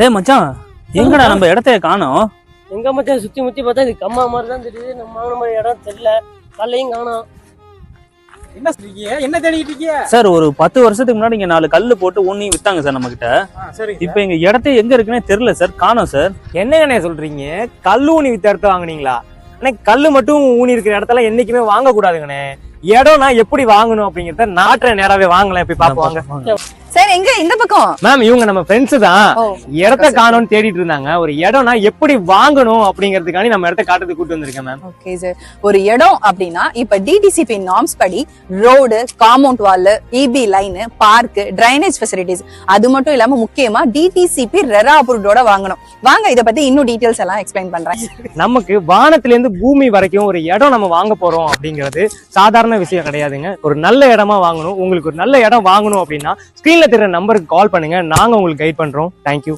டேய் மச்சான் எங்கடா நம்ம இடத்தைய காணோம்? எங்க மச்சான் சுத்தி முத்தி பார்த்தா இது கம்மா மாதிரி தான் தெரியுது. நம்ம வாங்கின மாதிரி இடம் தெரியல. கல்லையும் காணோம். என்ன சொல்றீங்க? என்ன தேடிக்கிட்டு இருக்கீங்க? சார் ஒரு பத்து வருஷத்துக்கு முன்னாடி இங்க நாலு கல்லு போட்டு ஊனி வித்தாங்க சார் நம்ம கிட்ட சரி இப்ப எங்க இடத்த எங்க இருக்குன்னே தெரியல சார். காணோம் சார். என்னங்கண்ணே சொல்றீங்க? கல் ஊனி வித்த இடத்த வாங்குனீங்களா? அண்ணே கல் மட்டும் ஊனி இருக்கிற இடத்துல என்னைக்குமே வாங்க கூடாதுங்கண்ணே இடம் நான் எப்படி வாங்கணும் அப்படிங்கறத நாட்டுற நேராவே வாங்கலாம். போய் பாப்பாங்க சார் எங்க? இந்த பக்கம். மேம் இவங்க நம்ம ஃப்ரெண்ட்ஸ் தான். இடத்த காணோம்னு தேடிட்டு இருந்தாங்க. ஒரு இடம்னா எப்படி வாங்கணும் அப்படிங்கறதுக்காண்டி நம்ம இடத்த காட்டுறதுக்கு கூட்டு வந்திருக்கேன் மேம் ஓகே சார் ஒரு இடம் அப்படின்னா இப்ப டிடிசிபி நார்ம்ஸ் படி road compound wall EB line park drainage facilities அது மட்டும் இல்லாம முக்கியமா டிடிசிபி ரெரா அப்ரூவ்டோட வாங்கணும். வாங்க இத பத்தி இன்னும் டீடைல்ஸ் எல்லாம் எக்ஸ்பிளைன் பண்றேன். நமக்கு வானத்துல இருந்து பூமி வரைக்கும் ஒரு இடம் நம்ம வாங்க போறோம் அப்படிங்கிறது சாதாரண விஷயம் கிடையாதுங்க. ஒரு நல்ல இடமா வாங்கணும். உங்களுக்கு ஒரு நல்ல இடம் வாங்கணும் அப்படின்னா ஸ்கிரீன்ல தெரிகிற நம்பருக்கு கால் பண்ணுங்க. நாங்க உங்களுக்கு கைட் பண்றோம். தேங்க்யூ